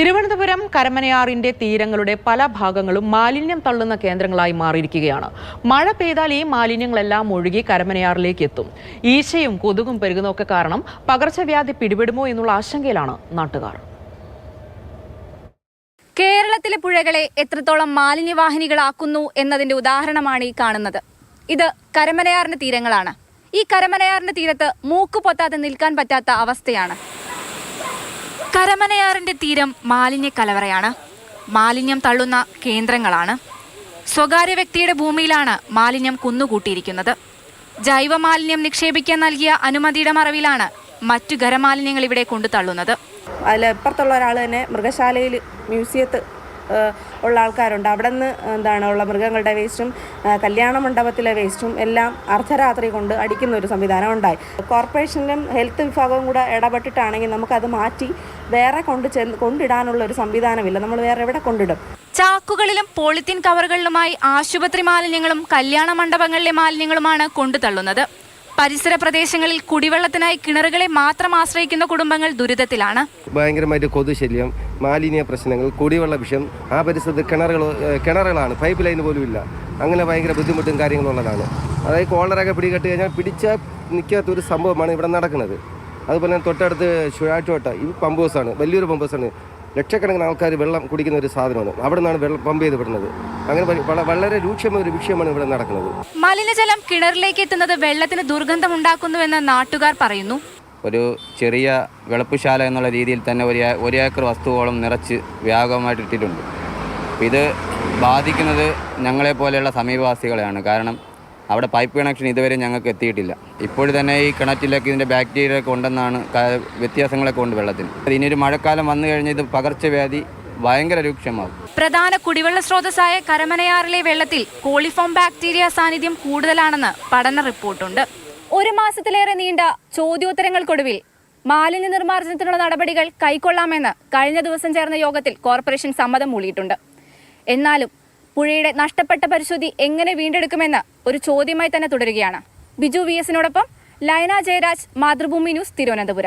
തിരുവനന്തപുരം കരമനയാറിന്റെ തീരങ്ങളുടെ പല ഭാഗങ്ങളും മാലിന്യം തള്ളുന്ന കേന്ദ്രങ്ങളായി മാറിയിരിക്കുകയാണ്. മഴ പെയ്താൽ ഈ മാലിന്യങ്ങളെല്ലാം ഒഴുകി കരമനയാറിലേക്ക് എത്തും. ഈശയും കൊതുകും പെരുകുന്നതൊക്കെ കാരണം പകർച്ചവ്യാധി പിടിപെടുമോ എന്നുള്ള ആശങ്കയിലാണ് നാട്ടുകാർ. കേരളത്തിലെ പുഴകളെ എത്രത്തോളം മാലിന്യവാഹിനികളാക്കുന്നു എന്നതിന്റെ ഉദാഹരണമാണ് ഈ കാണുന്നത്. ഇത് കരമനയാറിന്റെ തീരങ്ങളാണ്. ഈ കരമനയാറിന്റെ തീരത്ത് മൂക്ക് പൊത്താതെ നിൽക്കാൻ പറ്റാത്ത അവസ്ഥയാണ്. കരമനയാറിന്റെ തീരം മാലിന്യ കലവറയാണ്. മാലിന്യം തള്ളുന്ന കേന്ദ്രങ്ങളാണ്. സ്വകാര്യ വ്യക്തിയുടെ ഭൂമിയിലാണ് മാലിന്യം കുന്നുകൂട്ടിയിരിക്കുന്നത്. ജൈവ മാലിന്യം നിക്ഷേപിക്കാൻ നൽകിയ അനുമതിയുടെ മറവിലാണ് മറ്റു ഖരമാലിന്യങ്ങൾ ഇവിടെ കൊണ്ടു തള്ളുന്നത് അതിൽ ഇപ്പുറത്തുള്ള ഒരാൾ തന്നെ മൃഗശാലയിൽ മ്യൂസിയത്ത് ഉള്ള ആൾക്കാരുണ്ട്. അവിടെ നിന്ന് എന്താണ് ഉള്ള മൃഗങ്ങളുടെ വേസ്റ്റും കല്യാണ മണ്ഡപത്തിലെ വേസ്റ്റും എല്ലാം അർദ്ധരാത്രി കൊണ്ട് അടിക്കുന്ന ഒരു സംവിധാനം ഉണ്ടായി. കോർപ്പറേഷനിലും ഹെൽത്ത് വിഭാഗവും കൂടെ ഇടപെട്ടിട്ടാണെങ്കിൽ നമുക്കത് മാറ്റി വേറെ കൊണ്ട് ചെന്ന് കൊണ്ടിടാനുള്ള ഒരു സംവിധാനമില്ല. നമ്മൾ വേറെ എവിടെ കൊണ്ടിടും? ചാക്കുകളിലും പോളിത്തീൻ കവറുകളിലുമായി ആശുപത്രി മാലിന്യങ്ങളും കല്യാണ മണ്ഡപങ്ങളിലെ മാലിന്യങ്ങളുമാണ് കൊണ്ടുതള്ളുന്നത്. പരിസര പ്രദേശങ്ങളിൽ കുടിവെള്ളത്തിനായി കിണറുകളെ മാത്രം ആശ്രയിക്കുന്ന കുടുംബങ്ങൾ ദുരിതത്തിലാണ്. ഭയങ്കരമായിട്ട് കൊതുശല്യം മാലിന്യ പ്രശ്നങ്ങൾ കുടിവെള്ള വിഷം ആ പരിസരത്ത് കിണറുകൾ കിണറുകളാണ് പൈപ്പ് ലൈൻ പോലും ഇല്ല. അങ്ങനെ ഭയങ്കര ബുദ്ധിമുട്ടും കാര്യങ്ങളും ഉള്ളതാണ് അതായത് കോളറൊക്കെ പിടികെട്ട് കഴിഞ്ഞാൽ പിടിച്ച പിടിച്ചാൽ നിൽക്കാത്തൊരു സംഭവമാണ് ഇവിടെ നടക്കുന്നത്. അതുപോലെ തന്നെ തൊട്ടടുത്ത് ഷുഴാറ്റോട്ട ഈ പമ്പ് ഹൗസാണ് വലിയൊരു പമ്പ് ഹൗസാണ് ലക്ഷക്കണക്കിന് ആൾക്കാർ വെള്ളം കുടിക്കുന്ന ഒരു സാധനമാണ്. അവിടെ നിന്നാണ് വെള്ളം പമ്പ് ചെയ്ത് വിടുന്നത്. അങ്ങനെ വളരെ രൂക്ഷമായ ഒരു വിഷയമാണ് ഇവിടെ നടക്കുന്നത്. മലിനജലം കിണറിലേക്ക് എത്തുന്നത് വെള്ളത്തിന് ദുർഗന്ധം ഉണ്ടാക്കുന്നുവെന്ന് നാട്ടുകാർ പറയുന്നു. ഒരു ചെറിയ വെളുപ്പുശാല എന്നുള്ള രീതിയിൽ തന്നെ ഒരു ഒരു ഏക്കർ വസ്തുവോളം നിറച്ച് വ്യാപകമായിട്ട് ഇട്ടിട്ടുണ്ട് ഇത് ബാധിക്കുന്നത് ഞങ്ങളെപ്പോലെയുള്ള സമീപവാസികളെയാണ്. കാരണം അവിടെ പൈപ്പ് കണക്ഷൻ ഇതുവരെ ഞങ്ങൾക്ക് എത്തിയിട്ടില്ല. ഇപ്പോഴും തന്നെ ഈ കിണറ്റിലേക്ക് ഇതിന്റെ ബാക്ടീരിയ ഒക്കെ ഉണ്ടെന്നാണ് വ്യത്യാസങ്ങളൊക്കെ ഉണ്ട് വെള്ളത്തിന് ഇനിയൊരു മഴക്കാലം വന്നു കഴിഞ്ഞാൽ ഇത് പകർച്ചവ്യാധി ഭയങ്കര രൂക്ഷമാകും പ്രധാന കുടിവെള്ള സ്രോതസ്സായ കരമനയാറിലെ വെള്ളത്തിൽ കോളിഫോം ബാക്ടീരിയ സാന്നിധ്യം കൂടുതലാണെന്ന് പഠന റിപ്പോർട്ടുണ്ട്. ഒരു മാസത്തിലേറെ നീണ്ട ചോദ്യോത്തരങ്ങൾക്കൊടുവിൽ മാലിന്യ നിർമ്മാർജനത്തിനുള്ള നടപടികൾ കൈക്കൊള്ളാമെന്ന് കഴിഞ്ഞ ദിവസം ചേർന്ന യോഗത്തിൽ കോർപ്പറേഷൻ സമ്മതം മൂളിയിട്ടുണ്ട്. എന്നാലും പുഴയുടെ നഷ്ടപ്പെട്ട പരിശുദ്ധി എങ്ങനെ വീണ്ടെടുക്കുമെന്ന് ഒരു ചോദ്യമായി തന്നെ തുടരുകയാണ്. ബിജു വി എസിനോടൊപ്പം ലയന ജയരാജ് മാതൃഭൂമി ന്യൂസ് തിരുവനന്തപുരം.